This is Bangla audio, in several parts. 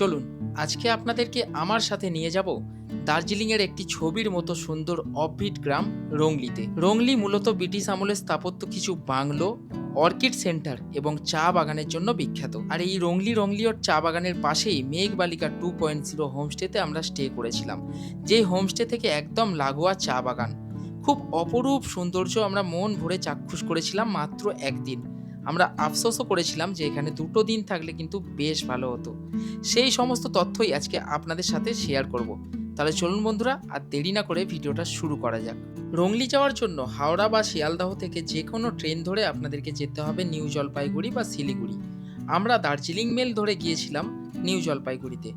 চলুন, আজকে আপনাদেরকে আমার সাথে নিয়ে যাব দার্জিলিংয়ের একটি ছবির মতো সুন্দর অফবিট গ্রাম রংলিতে। রংলি মূলত ব্রিটিশ আমলের স্থাপত্য কিছু বাংলো, অর্কিড সেন্টার এবং চা বাগানের জন্য বিখ্যাত। আর এই রংলি রংলিওর চা বাগানের পাশেই মেঘবালিকা টু পয়েন্ট জিরো হোমস্টেতে আমরা স্টে করেছিলাম যেই হোমস্টে থেকে একদম লাগোয়া চা বাগান। খুব অপরূপ সৌন্দর্য আমরা মন ভরে চাক্ষুষ করেছিলাম মাত্র একদিন। আমরা আফসোসও করেছিলাম যে এখানে দুটো দিন থাকলে কিন্তু বেশ ভালো হতো। সেই সমস্ত তথ্যই আজকে আপনাদের সাথে শেয়ার করব। তাহলে চলুন বন্ধুরা, আর দেরি না করে ভিডিওটা শুরু করা যাক। রংলি যাওয়ার জন্য হাওড়া বা শিয়ালদাহ থেকে যে কোনো ট্রেন ধরে আপনাদেরকে যেতে হবে নিউ জলপাইগুড়ি বা শিলিগুড়ি। আমরা দার্জিলিং মেল ধরে গিয়েছিলাম নিউ জলপাইগুড়িতে।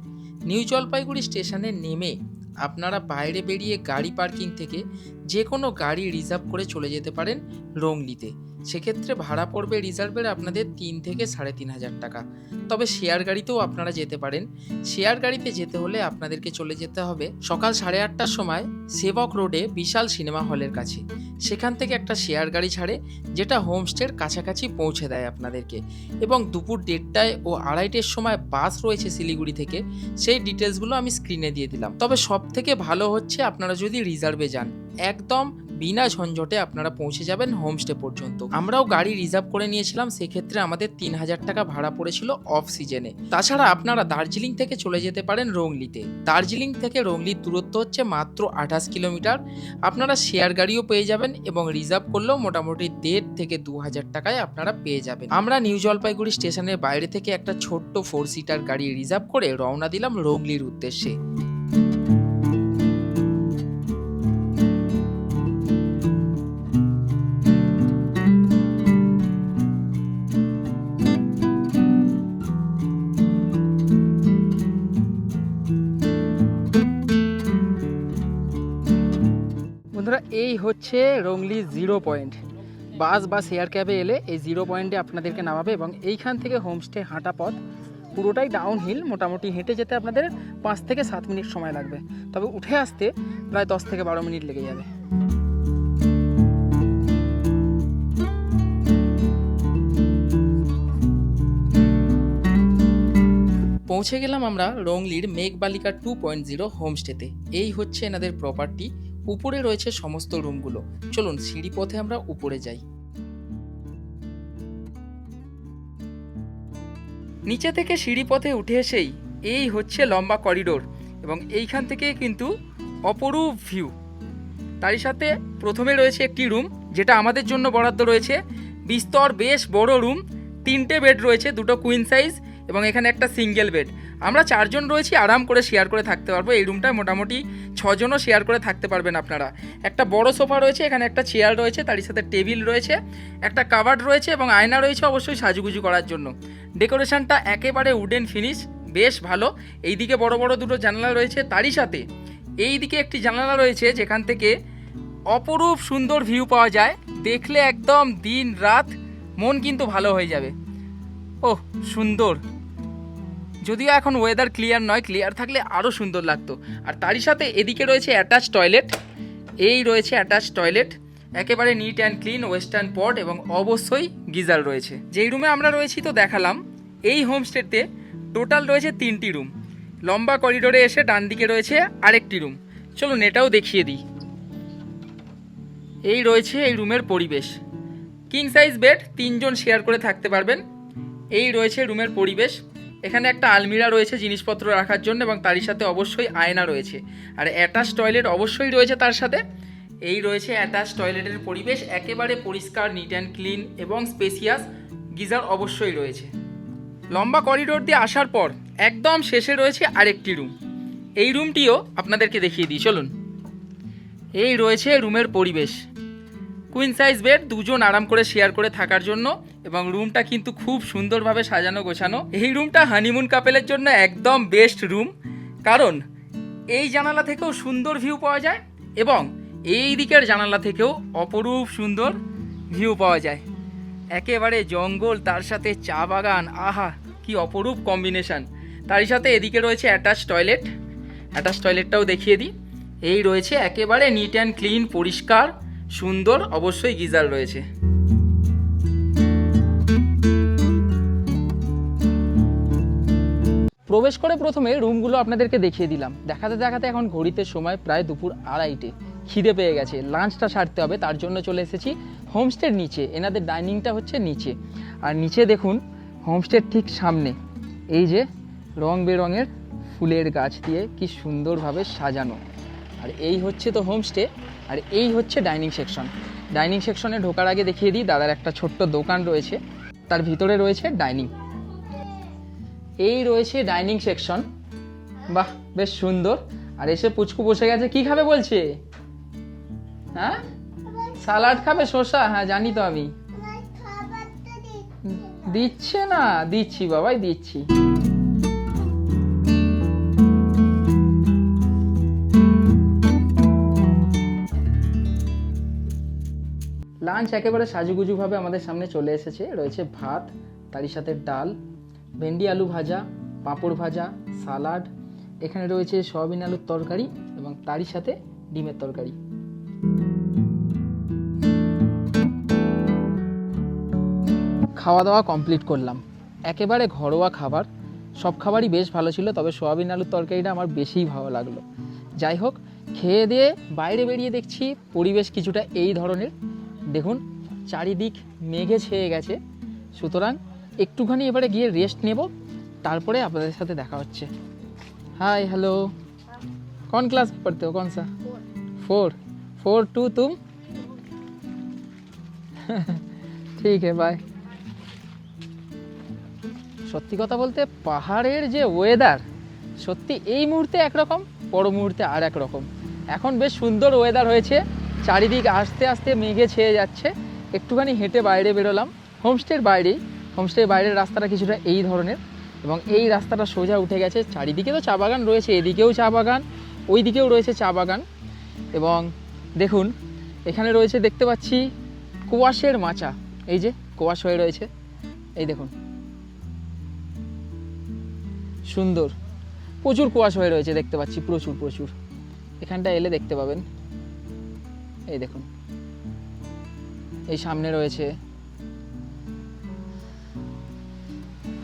নিউ জলপাইগুড়ি স্টেশনে নেমে আপনারা বাইরে বেরিয়ে গাড়ি পার্কিং থেকে যে কোনো গাড়ি রিজার্ভ করে চলে যেতে পারেন রংলিতে। সেক্ষেত্রে ভাড়া পড়বে রিজার্ভের আপনাদের তিন থেকে সাড়ে তিন হাজার টাকা। তবে শেয়ার গাড়িতেও আপনারা যেতে পারেন। শেয়ার গাড়িতে যেতে হলে আপনাদেরকে চলে যেতে হবে সকাল সাড়ে আটটার সময় সেবক রোডে বিশাল সিনেমা হলের কাছে। সেখান থেকে একটা শেয়ার গাড়ি ছাড়ে, যেটা হোমস্টের কাছাকাছি পৌঁছে দেয় আপনাদেরকে। এবং দুপুর দেড়টায় ও আড়াইটের সময় বাস রয়েছে শিলিগুড়ি থেকে, সেই ডিটেলসগুলো আমি স্ক্রিনে দিয়ে দিলাম। তবে সব থেকে ভালো হচ্ছে আপনারা যদি রিজার্ভে যান। একদম বিনা ঝঞ্ঝটে আপনারা পৌঁছে যাবেন হোমস্টে পর্যন্ত। আমরাও গাড়ি রিজার্ভ করে নিয়েছিলাম, সেক্ষেত্রে আমাদের তিন হাজার টাকা ভাড়া পড়েছিল অফ সিজনে তাছাড়া আপনারা দার্জিলিং থেকে চলে যেতে পারেন রংলিতে। দার্জিলিং থেকে রংলির দূরত্ব হচ্ছে মাত্র আঠাশ কিলোমিটার। আপনারা শেয়ার গাড়িও পেয়ে যাবেন এবং রিজার্ভ করলেও মোটামুটি দেড় থেকে দু হাজার টাকায় আপনারা পেয়ে যাবেন। আমরা নিউ জলপাইগুড়ি স্টেশনের বাইরে থেকে একটা ছোট্ট ফোর সিটার গাড়ি রিজার্ভ করে রওনা দিলাম রংলির উদ্দেশ্যে। হচ্ছে রংলি জিরো পয়েন্ট। বাস বা শেয়ার ক্যাবে এলে এই জিরো পয়েন্টে আপনাদেরকে নামাবে এবং এইখান থেকে হোমস্টে হাঁটা পথ পুরোটাই ডাউন হিল মোটামুটি হেঁটে যেতে আপনাদের পাঁচ থেকে সাত মিনিট সময় লাগবে। তবে উঠে আসতে প্রায় দশ থেকে বারো মিনিট লেগে যাবে। পৌঁছে গেলাম আমরা রংলির মেঘবালিকা টু পয়েন্ট জিরো হোমস্টেতে। এই হচ্ছে এনাদের প্রপার্টি উপরে রয়েছে সমস্ত রুমগুলো। চলুন সিঁড়ি পথে আমরা উপরে যাই। নিচে থেকে সিঁড়ি পথে উঠে এসেই এই হচ্ছে লম্বা করিডোর এবং এইখান থেকে কিন্তু অপরূপ ভিউ। তারই সাথে প্রথমে রয়েছে একটি রুম, যেটা আমাদের জন্য বরাদ্দ রয়েছে। বিস্তর, বেশ বড় রুম, তিনটে বেড রয়েছে, দুটো কুইন সাইজ এবং এখানে একটা সিঙ্গেল বেড আমরা চারজন রয়েছি, আরাম করে শেয়ার করে থাকতে পারব। এই রুমটায় মোটামুটি ছজনও শেয়ার করে থাকতে পারবেন আপনারা। একটা বড় সোফা রয়েছে, এখানে একটা চেয়ার রয়েছে, তারই সাথে টেবিল রয়েছে, একটা কাভার্ড রয়েছে এবং আয়না রয়েছে অবশ্যই সাজুগুজু করার জন্য। ডেকোরেশনটা একেবারে উডেন ফিনিশ বেশ ভালো। এইদিকে বড় বড় দুটো জানালা রয়েছে, তারই সাথে এই দিকে একটি জানালা রয়েছে, যেখান থেকে অপরূপ সুন্দর ভিউ পাওয়া যায়। দেখলে একদম দিন রাত মন কিন্তু ভালো হয়ে যাবে। ওহ, সুন্দর। যদিও এখন ওয়েদার ক্লিয়ার নয় ক্লিয়ার থাকলে আরও সুন্দর লাগতো। আর তারই সাথে এদিকে রয়েছে অ্যাটাচ টয়লেট এই রয়েছে অ্যাটাচ টয়লেট একেবারে neat and clean western pot এবং অবশ্যই গিজার রয়েছে। যেই রুমে আমরা রয়েছি তো দেখালাম, এই হোমস্টেতে টোটাল রয়েছে তিনটি রুম লম্বা করিডোরে এসে ডান দিকে রয়েছে আরেকটি রুম চলুন এটাও দেখিয়ে দিই। এই রয়েছে এই রুমের পরিবেশ। কিং সাইজ বেড তিনজন শেয়ার করে থাকতে পারবেন। এই রয়েছে রুমের পরিবেশ। এখানে একটা আলমিরা রয়েছে জিনিসপত্র রাখার জন্য এবং তারই সাথে অবশ্যই আয়না রয়েছে। আর অ্যাটাচ টয়লেট অবশ্যই রয়েছে তার সাথে। এই রয়েছে অ্যাটাচ টয়লেটের পরিবেশ, একেবারে পরিষ্কার নিট অ্যান্ড ক্লিন এবং স্পেসিয়াস গিজার অবশ্যই রয়েছে। লম্বা করিডোর দিয়ে আসার পর একদম শেষে রয়েছে আরেকটি রুম এই রুমটিও আপনাদেরকে দেখিয়ে দিই, চলুন। এই রয়েছে রুমের পরিবেশ। কুইন সাইজ বেড দুজন আরাম করে শেয়ার করে থাকার জন্য এবং রুমটা কিন্তু খুব সুন্দরভাবে সাজানো গোছানো। এই রুমটা হানিমুন কাপেলের জন্য একদম বেস্ট রুম কারণ, এই জানালা থেকেও সুন্দর ভিউ পাওয়া যায় এবং এই দিকের জানালা থেকেও অপরূপ সুন্দর ভিউ পাওয়া যায়। একেবারে জঙ্গল, তার সাথে চা বাগান, আহা, কি অপরূপ কম্বিনেশন তারই সাথে এদিকে রয়েছে অ্যাটাচ টয়লেট অ্যাটাচ টয়লেটটাও দেখিয়ে দিই। এই রয়েছে একেবারে নিট অ্যান্ড ক্লিন পরিষ্কার, সুন্দর, অবশ্যই গিজার রয়েছে। প্রবেশ করে প্রথমে রুমগুলো আপনাদেরকে দেখিয়ে দিলাম। দেখাতে দেখাতে এখন ঘড়িতে সময় প্রায় দুপুর আড়াইটে। খিদে পেয়ে গেছে লাঞ্চটা সারতে হবে, তার জন্য চলে এসেছি হোমস্টের নিচে। এনাদের ডাইনিংটা হচ্ছে নিচে। আর নিচে দেখুন হোমস্টের ঠিক সামনে। এই যে রং বেরঙের ফুলের গাছ দিয়ে কি সুন্দরভাবে সাজানো। আর এই হচ্ছে তো হোমস্টে আর এই হচ্ছে ডাইনিং সেকশন ডাইনিং সেকশনে ঢোকার আগে দেখিয়ে দিই, দাদার একটা ছোট্ট দোকান রয়েছে, তার ভিতরে রয়েছে ডাইনিং এই রয়েছে ডাইনিং সেকশন বাহ, বেশ সুন্দর। আর এসে পুচকু বসে গেছে, কি খাবে বলছে? হ্যাঁ? সালাড খাবে শসা? হ্যাঁ জানি তো আমি। দিচ্ছে না, দিচ্ছি বাবাই, দিচ্ছি। লাঞ্চ একেবারে সাজুগুজুভাবে আমাদের সামনে চলে এসেছে। রয়েছে ভাত, তারই সাথে ডাল। ভেন্ডি, আলু ভাজা, পাঁপড় ভাজা, সালাড, এখানে রয়েছে সয়াবিন আলুর তরকারি এবং তারই সাথে ডিমের তরকারি। খাওয়া দাওয়া কমপ্লিট করলাম। একেবারে ঘরোয়া খাবার, সব খাবারই বেশ ভালো ছিল, তবে সয়াবিন আলুর তরকারিটা আমার বেশিই ভালো লাগল। যাই হোক, খেয়ে দিয়ে বাইরে বেরিয়ে দেখছি পরিবেশ কিছুটা এই ধরনের। দেখুন, চারিদিক মেঘে ছেয়ে গেছে। সুতরাং একটুখানি এবারে গিয়ে রেস্ট নেব তারপরে আপনাদের সাথে দেখা হচ্ছে हाय हेलो कौन क्लास में पढ़ते हो कौन सा फोर फोर टू तुम ঠিক है বাই সত্যি কথা বলতে পাহাড়ের যে ওয়েদার সত্যি এই মুহূর্তে একরকম পর মুহূর্তে আর এক রকম এখন বেশ সুন্দর ওয়েদার হয়েছে চারিদিক আস্তে আস্তে মেঘে ছেয়ে যাচ্ছে একটুখানি হেঁটে বাইরে বেরোলাম হোমস্টের বাইরেই হোমস্টের বাইরের রাস্তাটা কিছুটা এই ধরনের এবং এই রাস্তাটা সোজা উঠে গেছে। চারিদিকে তো চা বাগান রয়েছে, এদিকেও চা বাগান ওই দিকেও রয়েছে চা বাগান। এবং দেখুন, এখানে রয়েছে দেখতে পাচ্ছি কোয়াশের মাচা। এই যে কোয়াশ হয়ে রয়েছে। এই দেখুন। সুন্দর। প্রচুর কুয়াশ হয়ে রয়েছে দেখতে পাচ্ছি, প্রচুর প্রচুর। এখানটা এলে দেখতে পাবেন। এই দেখুন। এই সামনে রয়েছে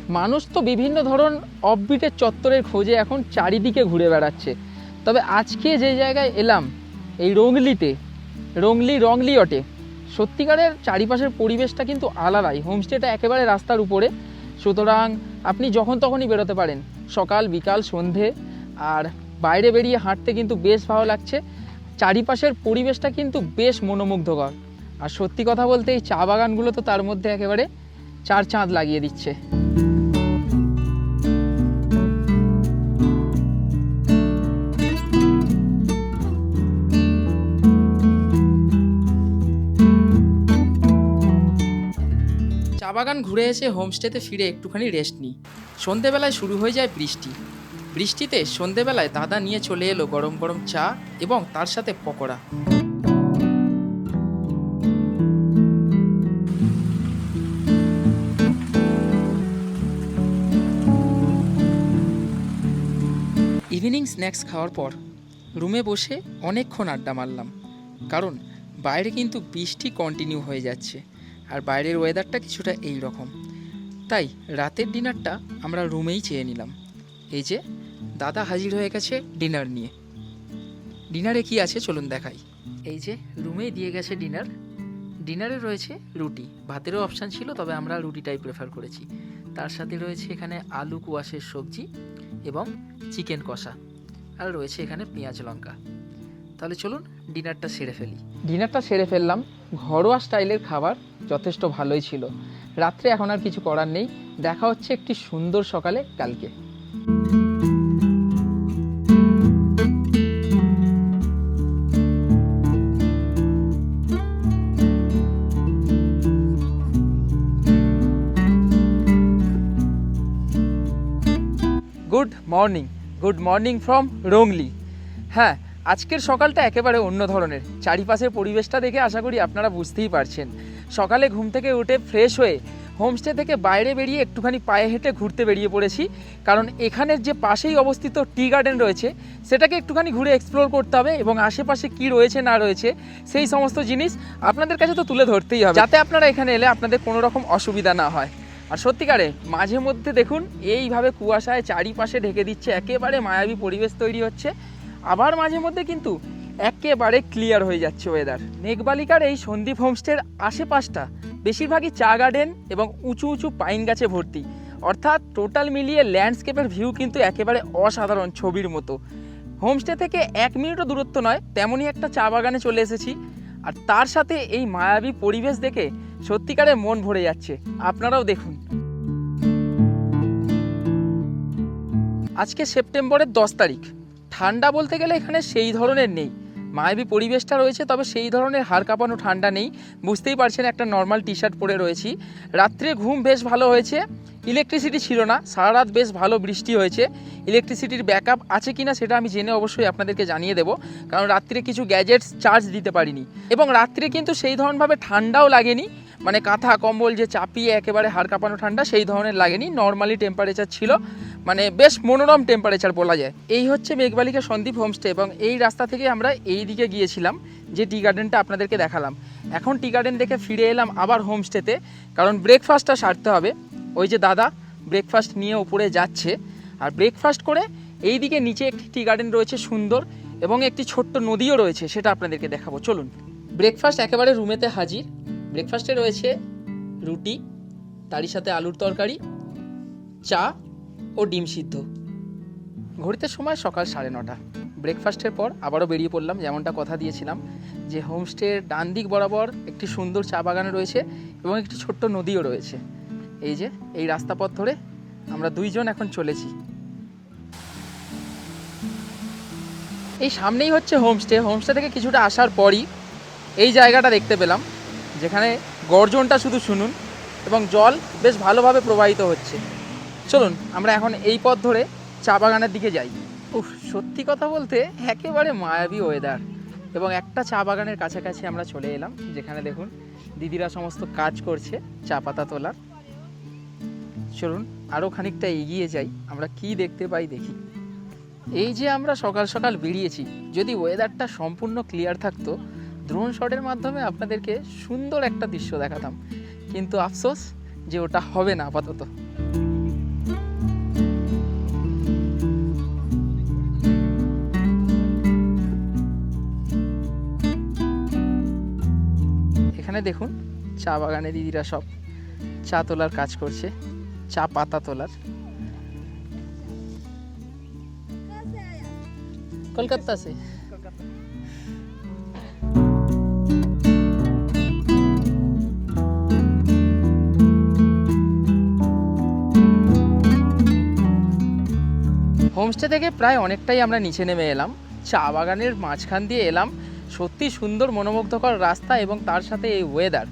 মানুষ তো বিভিন্ন ধরন অফবিটের চত্বরের খোঁজে এখন চারিদিকে ঘুরে বেড়াচ্ছে। তবে আজকে যে জায়গায় এলাম, এই রংলিতে, রংলি রংলি অটে, সত্যিকারের চারিপাশের পরিবেশটা কিন্তু আলাদাই। হোমস্টেটা একেবারে রাস্তার উপরে। সুতরাং আপনি যখন তখনই বেরোতে পারেন, সকাল, বিকাল, সন্ধে, আর বাইরে বেরিয়ে হাঁটতে কিন্তু বেশ ভালো লাগছে। চারিপাশের পরিবেশটা কিন্তু বেশ মনোমুগ্ধকর। আর সত্যি কথা বলতে এই চা বাগানগুলো তো তার মধ্যে একেবারে চার চাঁদ লাগিয়ে দিচ্ছে। বাগান ঘুরে এসে হোমস্টেতে ফিরে একটুখানি রেস্ট নিই। সন্ধেবেলায় শুরু হয়ে যায় বৃষ্টি। বৃষ্টিতে সন্ধেবেলায় দাদা নিয়ে চলে এলো গরম গরম চা এবং তার সাথে পকোড়া। ইভিনিং স্ন্যাক্স খাওয়ার পর রুমে বসে অনেকক্ষণ আড্ডা মারলাম। কারণ বাইরে কিন্তু বৃষ্টি কন্টিনিউ হয়ে যাচ্ছে। আর বাইরের ওয়েদারটা কিছুটা এই রকম তাই রাতের ডিনারটা আমরা রুমেই চেয়ে নিলাম। এই যে, দাদা হাজির হয়ে গেছে ডিনার নিয়ে। ডিনারে কি আছে চলুন দেখাই। এই যে রুমেই দিয়ে গেছে ডিনার ডিনারে রয়েছে রুটি। ভাতেরও অপশান ছিল, তবে আমরা রুটিটাই প্রেফার করেছি। তার সাথে রয়েছে এখানে আলু কুয়াশের সবজি এবং চিকেন কষা। আর রয়েছে এখানে পেঁয়াজ লঙ্কা। তাহলে চলুন ডিনারটা সেরে ফেলি। ডিনারটা সেরে ফেললাম। ঘরোয়া স্টাইলের খাবার যথেষ্ট ভালোই ছিল। রাত্রে এখন আর কিছু করার নেই। দেখা হচ্ছে একটি সুন্দর সকালে কালকে। Good morning. Good morning from Rongli. হ্যাঁ আজকের সকালটা একেবারে অন্য ধরনের। চারিপাশের পরিবেশটা দেখে আশা করি আপনারা বুঝতেই পারছেন। সকালে ঘুম থেকে উঠে ফ্রেশ হয়ে হোমস্টে থেকে বাইরে বেরিয়ে একটুখানি পায়ে হেঁটে ঘুরতে বেরিয়ে পড়েছি। কারণ এখানের যে পাশেই অবস্থিত টি গার্ডেন রয়েছে, সেটাকে একটুখানি ঘুরে এক্সপ্লোর করতে হবে এবং আশেপাশে কি রয়েছে, না রয়েছে, সেই সমস্ত জিনিস আপনাদের কাছে তো তুলে ধরতেই হবে। যাতে আপনারা এখানে এলে আপনাদের কোনো রকম অসুবিধা না হয়। আর সত্যিকারে মাঝে মধ্যে দেখুন, এইভাবে কুয়াশায় চারিপাশে ঢেকে দিচ্ছে, একেবারে মায়াবী পরিবেশ তৈরি হচ্ছে। আবার মাঝে মধ্যে কিন্তু একেবারে ক্লিয়ার হয়ে যাচ্ছে ওয়েদার মেঘবালিকার এই সন্দীপ হোমস্টের আশেপাশটা বেশিরভাগই চা গার্ডেন এবং উঁচু উঁচু পাইন গাছে ভর্তি। অর্থাৎ টোটাল মিলিয়ে ল্যান্ডস্কেপের ভিউ কিন্তু একেবারে অসাধারণ ছবির মতো। হোমস্টে থেকে এক মিনিটও দূরত্ব নয়, তেমনই একটা চা বাগানে চলে এসেছি। আর তার সাথে এই মায়াবী পরিবেশ দেখে সত্যিকারে মন ভরে যাচ্ছে। আপনারাও দেখুন। আজকে সেপ্টেম্বরের দশ তারিখ। ঠান্ডা বলতে গেলে এখানে সেই ধরনের নেই। মায়াবী পরিবেশটা রয়েছে, তবে সেই ধরনের হাড় কাঁপানো ঠান্ডা নেই। বুঝতেই পারছেন, একটা নর্মাল টি শার্ট পরে রয়েছি। রাত্রে ঘুম বেশ ভালো হয়েছে। ইলেকট্রিসিটি ছিল না সারা রাত বেশ ভালো বৃষ্টি হয়েছে। ইলেকট্রিসিটির ব্যাকআপ আছে কিনা সেটা আমি জেনে অবশ্যই আপনাদেরকে জানিয়ে দেবো, কারণ রাত্রে কিছু গ্যাজেটস চার্জ দিতে পারিনি। এবং রাত্রে কিন্তু সেই ধরনভাবে ঠান্ডাও লাগেনি। মানে কাঁথা, কম্বল যে চাপিয়ে একেবারে হাড় কাঁপানো ঠান্ডা, সেই ধরনের লাগেনি। নর্মালি টেম্পারেচার ছিল। মানে বেশ মনোরম টেম্পারেচার বলা যায়। এই হচ্ছে মেঘবালিকা সন্দীপ হোমস্টে এবং এই রাস্তা থেকে আমরা এই দিকে গিয়েছিলাম, যে টি গার্ডেনটা আপনাদেরকে দেখালাম। এখন টি গার্ডেন দেখে ফিরে এলাম আবার হোমস্টেতে কারণ ব্রেকফাস্টটা সারতে হবে। ওই যে দাদা ব্রেকফাস্ট নিয়ে উপরে যাচ্ছে। আর ব্রেকফাস্ট করে এই দিকে নিচে একটি টি গার্ডেন রয়েছে সুন্দর এবং একটি ছোট্ট নদীও রয়েছে, সেটা আপনাদেরকে দেখাবো। চলুন। ব্রেকফাস্ট একেবারে রুমেতে হাজির। ব্রেকফাস্টে রয়েছে রুটি, তারই সাথে আলুর তরকারি, চা ও ডিম সিদ্ধ। ঘড়িতে সময় সকাল সাড়ে নটা। ব্রেকফাস্টের পর আবারও বেরিয়ে পড়লাম, যেমনটা কথা দিয়েছিলাম, যে হোমস্টের ডান দিক বরাবর একটি সুন্দর চা বাগান রয়েছে এবং একটি ছোট্ট নদীও রয়েছে। এই যে, এই রাস্তা পথ ধরে আমরা দুইজন এখন চলেছি। এই সামনেই হচ্ছে হোমস্টে। হোমস্টে থেকে কিছুটা আসার পরই এই জায়গাটা দেখতে পেলাম। যেখানে গর্জনটা শুধু শুনুন এবং জল বেশ ভালোভাবে প্রবাহিত হচ্ছে। চলুন, আমরা এখন এই পথ ধরে চা বাগানের দিকে যাই। উফ, সত্যি কথা বলতে একেবারে মায়াবী ওয়েদার এবং একটা চা বাগানের কাছাকাছি আমরা চলে এলাম, যেখানে দেখুন দিদিরা সমস্ত কাজ করছে চা পাতা তোলার। চলুন আরও খানিকটা এগিয়ে যাই, আমরা কি দেখতে পাই দেখি। এই যে আমরা সকাল সকাল বেরিয়েছি, যদি ওয়েদারটা সম্পূর্ণ ক্লিয়ার থাকতো ড্রোন শটের মাধ্যমে আপনাদেরকে সুন্দর একটা দৃশ্য দেখাতাম। কিন্তু আফসোস যে ওটা হবে না আপাতত। এখানে দেখুন, চা বাগানে দিদিরা সব চা তোলার কাজ করছে, চা পাতা তোলার। কলকাতা সে হোমস্টে থেকে প্রায় অনেকটাই আমরা নিচে নেমে এলাম। চা বাগানের মাঝখান দিয়ে এলাম। সত্যি সুন্দর, মনোমুগ্ধকর রাস্তা এবং তার সাথে এই ওয়েদার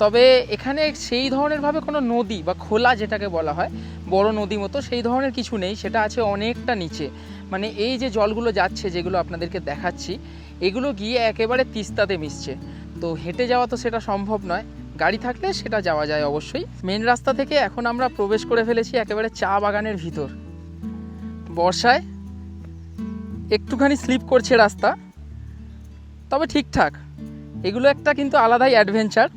তবে এখানে সেই ধরনেরভাবে কোনো নদী বা খোলা যেটাকে বলা হয়, বড় নদী মতো সেই ধরনের কিছু নেই, সেটা আছে অনেকটা নিচে। মানে এই যে জলগুলো যাচ্ছে, যেগুলো আপনাদেরকে দেখাচ্ছি, এগুলো গিয়ে একেবারে তিস্তাতে মিশছে। তো হেঁটে যাওয়া তো সেটা সম্ভব নয়। গাড়ি থাকলে সেটা যাওয়া যায় অবশ্যই। মেন রাস্তা থেকে এখন আমরা প্রবেশ করে ফেলেছি একেবারে চা বাগানের ভিতর। বর্ষায় একটুখানি স্লিপ করছে রাস্তা তবে ঠিকঠাক। এগুলো একটা কিন্তু আলাদাই অ্যাডভেঞ্চার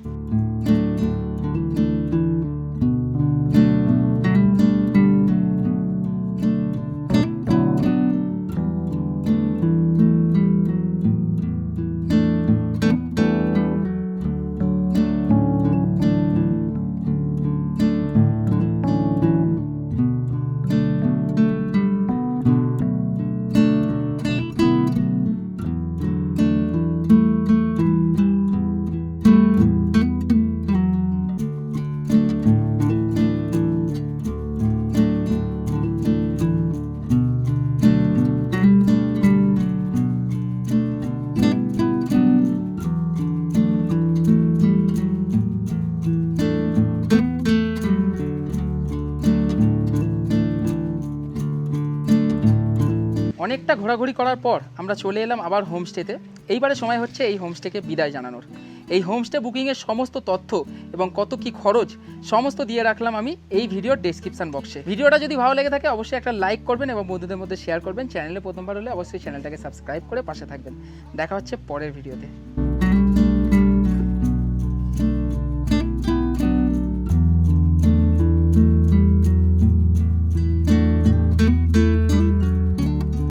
ঘোরাঘুরি করার পর আমরা চলে এলাম আবার হোমস্টেতে। এইবারে সময় হচ্ছে এই হোমস্টেকে বিদায় জানানোর। এই হোমস্টে বুকিংয়ের সমস্ত তথ্য এবং কত কি খরচ সমস্ত দিয়ে রাখলাম আমি এই ভিডিওর ডেসক্রিপশন বক্সে ভিডিওটা যদি ভালো লেগে থাকে অবশ্যই একটা লাইক করবেন এবং বন্ধুদের মধ্যে শেয়ার করবেন। চ্যানেলে প্রথমবার হলে অবশ্যই চ্যানেলটাকে সাবস্ক্রাইব করে পাশে থাকবেন। দেখা হচ্ছে পরের ভিডিওতে।